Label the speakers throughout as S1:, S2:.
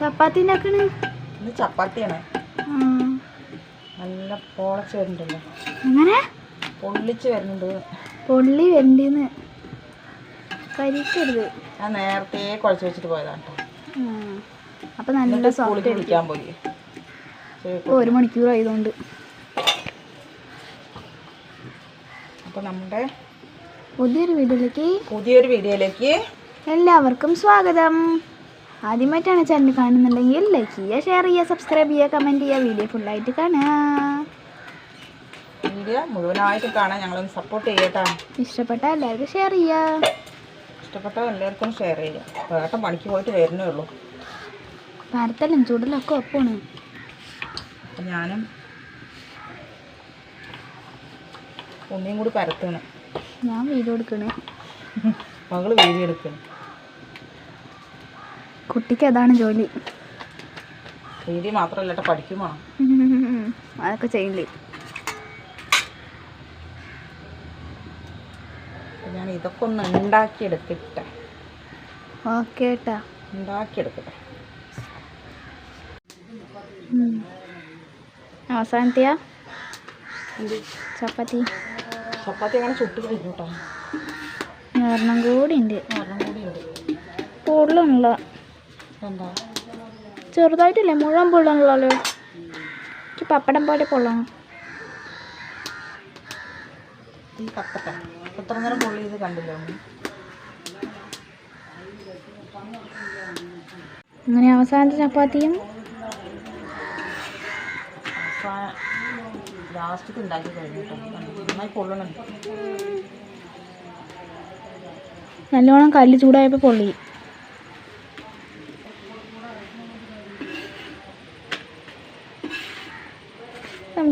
S1: ചപ്പാത്തി ഉണ്ടാക്കണ്
S2: ഇത് ചപ്പാത്തിയാണ്. നല്ല പോളച്ച് വരുന്നുണ്ടല്ലോ.
S1: എങ്ങനെ?
S2: പൊള്ളിച്ച് വരുന്നുണ്ട്.
S1: പൊള്ളി വരണ്ടിന്ന്. കരിക്കരുത്
S2: ആ നേരത്തെ കുഴച്ച് വെച്ചിട്ട് പോയതാണ്.
S1: അപ്പൊ നല്ല സോഫ്റ്റ്
S2: ഇരിക്കാൻ പോയി.
S1: ഒരു മണിക്കൂർ ആയതുകൊണ്ട്.
S2: അപ്പോൾ നമ്മുടെ
S1: പുതിയൊരു വീഡിയോയിലേക്ക്
S2: പുതിയൊരു വീഡിയോയിലേക്ക്
S1: എല്ലാവർക്കും സ്വാഗതം. ആദ്യമായിട്ടാണ് ചാനൽ കാണുന്നുണ്ടെങ്കിൽ ലൈക്ക് ചെയ്യുക ഷെയർ ചെയ്യുക സബ്സ്ക്രൈബ് ചെയ്യുക കമന്റ് ചെയ്യുക വീഡിയോ ഫുള്ളായിട്ട് കാണുക.
S2: വീഡിയോ മുഴുവനായിട്ട് കാണാൻ ഞങ്ങളൊന്ന് സപ്പോർട്ട് ചെയ്യട്ടാ
S1: ഇഷ്ടപ്പെട്ട എല്ലാവർക്കും ഷെയർ ചെയ്യുക.
S2: ഇഷ്ടപ്പെട്ട എല്ലാവർക്കും ഷെയർ ചെയ്യാം വേട്ട പണിക്ക് പോയിട്ട് വരുന്നേ ഉള്ളൂ.
S1: പരത്തലും ചൂടലൊക്കെ ഒപ്പാണ്. ഒപ്പമാണ്
S2: അപ്പം ഞാനും ഉണ്ണിയും കൂടി പരത്തണം
S1: ഞാൻ വീഡിയോ എടുക്കണേ.
S2: മകൾ വീഡിയോ എടുക്കണം.
S1: കുട്ടിക്ക് അതാണ് ജോലി.
S2: വീഡിയോ മാത്രമല്ല പഠിക്കും
S1: അതൊക്കെ ചെയ്യില്ലേ?
S2: ഞാൻ ഇതൊക്കെ ഒന്ന് ഉണ്ടാക്കിയെടുക്കട്ടെ
S1: ഓക്കെ ഏട്ടാ
S2: ഉണ്ടാക്കിയെടുക്കട്ടെ.
S1: അവസാനത്തെയാ? ചപ്പാത്തി.
S2: ചപ്പാത്തി അങ്ങനെ ചുട്ട് കഴിഞ്ഞു കേട്ടോ.
S1: ഒരെണ്ണം കൂടി ഉണ്ട്.
S2: ഒരെണ്ണം കൂടി ഉണ്ട്.
S1: പൊള്ളണല്ലോ
S2: എന്താ?
S1: ചെറുതായിട്ടില്ലേ മുഴുവൻ പൊള്ളണല്ലോ എനിക്ക് പപ്പടം പോലെ പൊള്ളണം
S2: ഈ എത്ര നേരം
S1: അങ്ങനെ അവസാനത്തെ ചപ്പാത്തിയും
S2: അവസാനം ലാസ്റ്റത്ത് ഉണ്ടാക്കി നന്നായി പൊള്ളണം
S1: നല്ലോണം കല്ല് ചൂടായപ്പോൾ പൊള്ളി.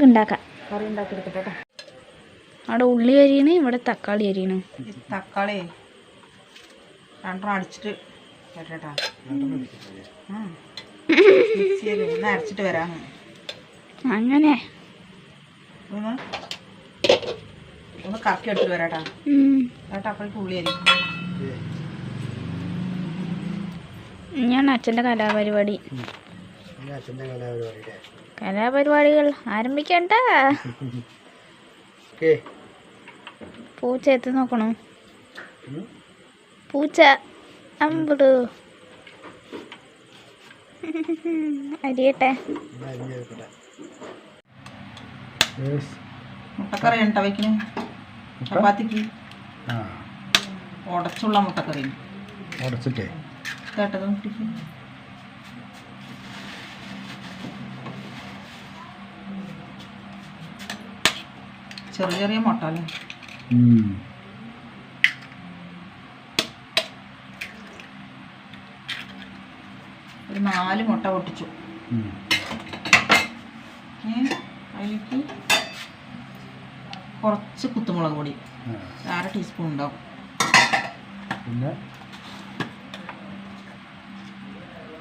S1: നമുക്ക് ഉണ്ടാക്കാം
S2: കറി ഉണ്ടാക്കിയെടുക്കട്ടെ കേട്ടോ
S1: അവിടെ ഉള്ളി അരിയണ് ഇവിടെ തക്കാളി അരിയണ്.
S2: തക്കാളി രണ്ടെണ്ണം അടിച്ചിട്ട് മിക്സിയിൽ ഒന്ന് അരച്ചിട്ട് വരാം.
S1: അങ്ങനെ.
S2: ഒന്ന് ഒന്ന് കറക്കി എടുത്തിട്ട് വരാട്ടാ. അപ്പോഴേക്ക് ഉള്ളി ആയിരിക്കും
S1: ഞാൻ അച്ഛന്റെ കലാപരിപാടി. കലാപരിപാടികൾ ആരംഭിക്കണ്ട. പൂച്ച എത്തി നോക്കണോ. പൂച്ച അമ്പിടു. അരിയട്ടെ.
S2: മുട്ടക്കറി ഉണ്ടോ വയ്ക്കണേ ചപ്പാത്തിക്ക്? ഉടച്ചുള്ള മുട്ടക്കറി.
S3: ഉടച്ചിട്ടേ.
S2: കേട്ടത്? ചെറിയ ചെറിയ മുട്ട അല്ലേ? ഒരു നാല് മുട്ട പൊട്ടിച്ചു. അതിലേക്ക് കുറച്ച് കുത്തുമുളക് പൊടി. അര ടീസ്പൂൺ ഉണ്ടാവും.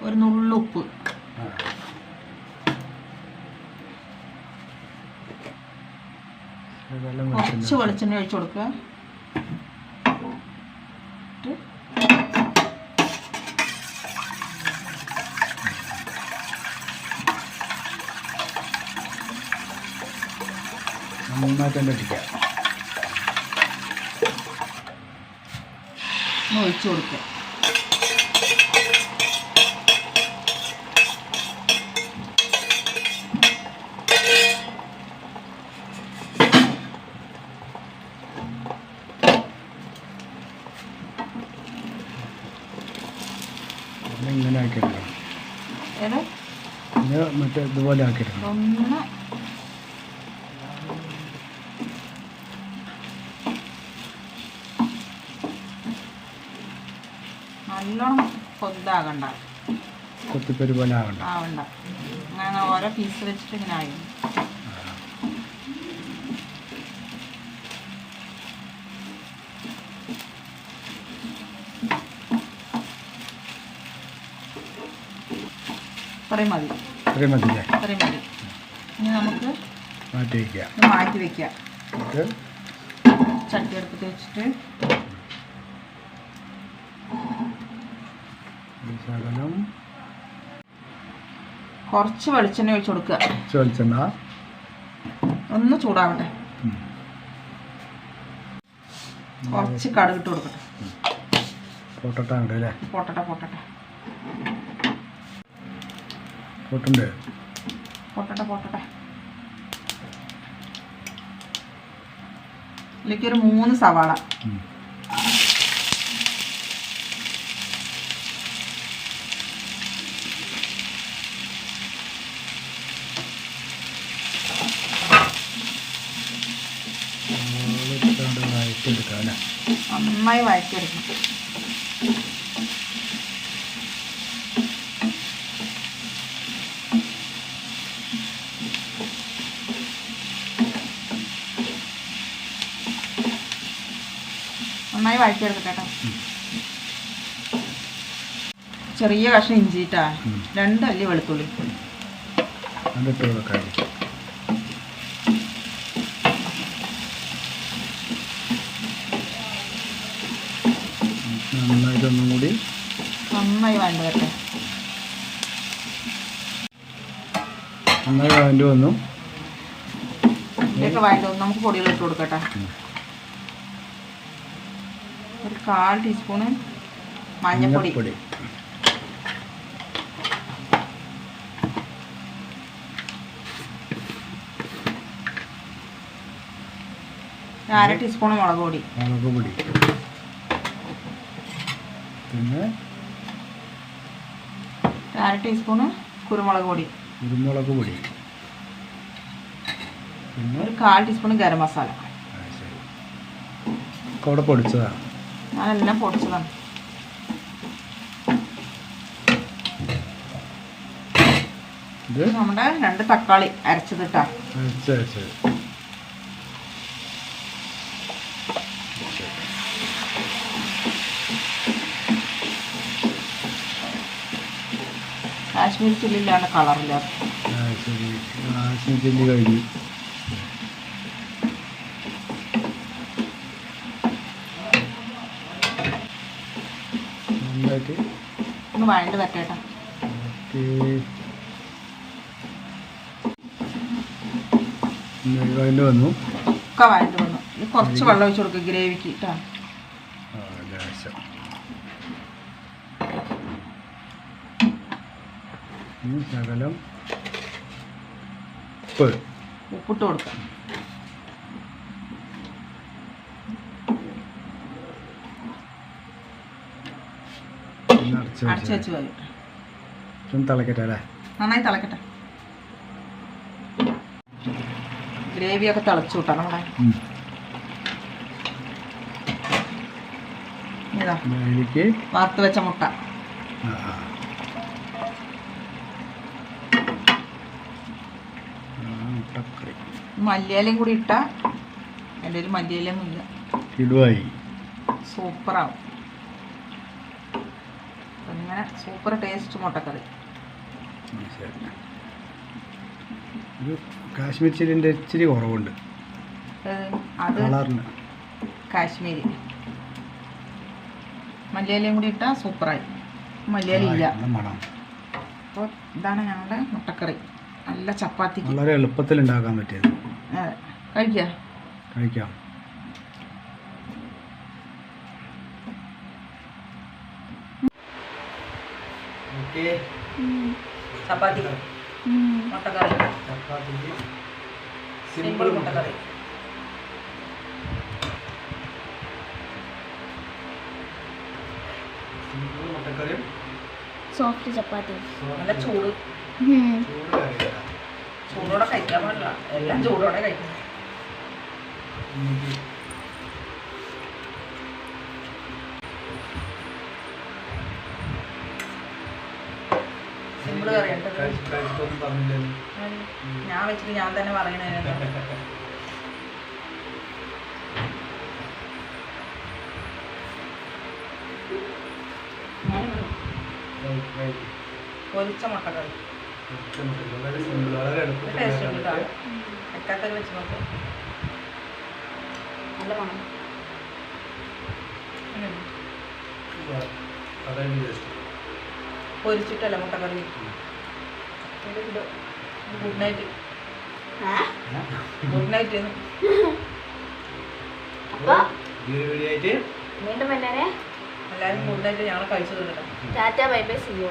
S2: ഒരു നുള്ളുപ്പ് കുറച്ച് വെളിച്ചെണ്ണ ഒഴിച്ചു കൊടുക്കുക.
S3: നന്നായിട്ട്
S2: ഒഴിച്ചു കൊടുക്കുക.
S3: ഇങ്ങനെ ആക്കിയെടുക്കണം പിന്നെ മറ്റേ ഇതുപോലെ ആക്കിയെടുക്കണം
S2: നല്ലോണം കൊതാകണ്ട
S3: കൊത്തിപ്പരി പോലെ ആകണ്ട.
S2: ആവണ്ട. അങ്ങനെ ഓരോ പീസ് വെച്ചിട്ട് ഇങ്ങനെ ആയി. ഇത്രയും മതി. ഇനി നമുക്ക്
S3: മാറ്റി എന്നിട്ട്?
S2: ചട്ടി എടുത്തിട്ട് വെച്ചിട്ട്
S3: ശകലം
S2: കുറച്ച് വെളിച്ചെണ്ണ ഒഴിച്ചു കൊടുക്കുക.
S3: വെളിച്ചെണ്ണ.
S2: ഒന്ന് ചൂടാവട്ടെ. കുറച്ച് കടുകിട്ട് കൊടുക്കട്ടെ.
S3: പൊട്ടട്ട ഉണ്ട് അല്ലേ?
S2: പൊട്ടട്ടെ പൊട്ടട്ടെ.
S3: പൊട്ടുണ്ട്.
S2: പൊട്ടട്ടെ പൊട്ടട്ടെ. ഇതിലേക്കൊരു മൂന്ന് സവാള. നന്നായി വഴറ്റിയെടുക്കണം. നന്നായി വഴറ്റിയെടുക്കട്ടെ കേട്ടോ. ചെറിയ കഷ്ണം ഇഞ്ചിട്ടാ
S3: രണ്ട്
S2: അല്ലി വെളുത്തുള്ളി.
S3: നന്നായിട്ടൊന്നും കൂടി.
S2: നന്നായി വഴണ്ട് വരട്ടെ.
S3: നന്നായി വന്നു.
S2: വന്ന്. നമുക്ക് പൊടികൾ ഇട്ട് കൊടുക്കട്ടെ. ഒരു കാൽ ടീസ്പൂണ് മഞ്ഞൾപ്പൊടി
S3: മഞ്ഞപ്പൊടി.
S2: അര ടീസ്പൂൺ മുളക് പൊടി.
S3: മുളക് പൊടി. പിന്നെ?
S2: അര ടീസ്പൂണ് കുരുമുളക് പൊടി.
S3: കുരുമുളക് പൊടി. പിന്നെ?
S2: ഒരു കാൽ ടീസ്പൂൺ ഗരം മസാല.
S3: അവിടെ പൊടിച്ചതാണ്
S2: ഞാനെല്ലാം പൊടിച്ചതാണ്. നമ്മുടെ രണ്ട് തക്കാളി അരച്ചതിട്ടാ കാശ്മീരി ചില്ലിലാണ് കളറില്ലാത്ത
S3: കാശ്മീരി ചില്ലി കഴിഞ്ഞു. നന്നായിട്ട്.
S2: ഒന്ന് വഴണ്ട് പറ്റേട്ടാ.
S3: വന്നു.
S2: ഒക്കെ വഴണ്ട് വന്നു. കുറച്ച് വെള്ളം ഒഴിച്ച് കൊടുക്കുക ഗ്രേവിക്ക് കേട്ടോ
S3: ശകലം ഉപ്പ്.
S2: ഉപ്പിട്ട് കൊടുക്കുക
S3: ഒന്ന് അടച്ച് വെച്ച്
S2: വെച്ച് വരും
S3: ഒന്ന് തിളക്കട്ടെ അല്ലേ?
S2: നന്നായി തിളക്കട്ടെ. ഗ്രേവിയൊക്കെ തിളച്ചു നമ്മുടെ.
S3: ഉം.
S2: ഇതാ. വറുത്ത് വെച്ച മുട്ട. മല്ലിയിലയും കൂടി ഇട്ട. എന്റെ ഒരു മല്ലിയിലൊന്നും ഇല്ല. സൂപ്പറാവും. അപ്പം ഇങ്ങനെ സൂപ്പർ ടേസ്റ്റ് മുട്ടക്കറി
S3: കാശ്മീർ ചില്ലിന്റെ ഇച്ചിരി കുറവുണ്ട്.
S2: അത് കാശ്മീരി. മലയാളിയും കൂടി ഇട്ടാൽ സൂപ്പറായി. മലയാളി ഇല്ല. അപ്പോൾ ഇതാണ് ഞങ്ങളുടെ മുട്ടക്കറി. നല്ല ചപ്പാത്തി
S3: വളരെ എളുപ്പത്തിൽ ഉണ്ടാക്കാൻ പറ്റിയത്.
S2: കഴിക്കാം? കഴിക്കുക
S3: കഴിക്കാം
S2: ചപ്പാത്തി മുട്ടക്കറി സിമ്പിൾ മുട്ടക്കറി
S3: മുട്ടക്കറിയും
S1: സോഫ്റ്റ് ചപ്പാത്തി
S2: നല്ല ചൂട്.
S3: കറിയല്ല
S2: ചൂടോടെ കഴിക്കാൻ പാടില്ല. എല്ലാം ചൂടോടെ കഴിക്കണം. ഞാൻ വെച്ചിട്ട് ഞാൻ തന്നെ പറയണേ പൊരിച്ച മുട്ടക്കറി. ടേസ്റ്റ് ഉണ്ട് കേട്ടോ വെക്കാത്തൊക്കെ വെച്ച് നോക്കാം. നല്ല മണം? പൊരിച്ചിട്ടല്ല മുട്ടക്കറി. ഗുഡ് നൈറ്റ് ഗുഡ് നൈറ്റ്
S1: വീണ്ടും
S2: എല്ലാവരും ഗുഡ് നൈറ്റ് ഞങ്ങൾ കഴിച്ചു തന്നിട്ടാ.
S1: ടാറ്റ ബൈ ബൈ സിയോ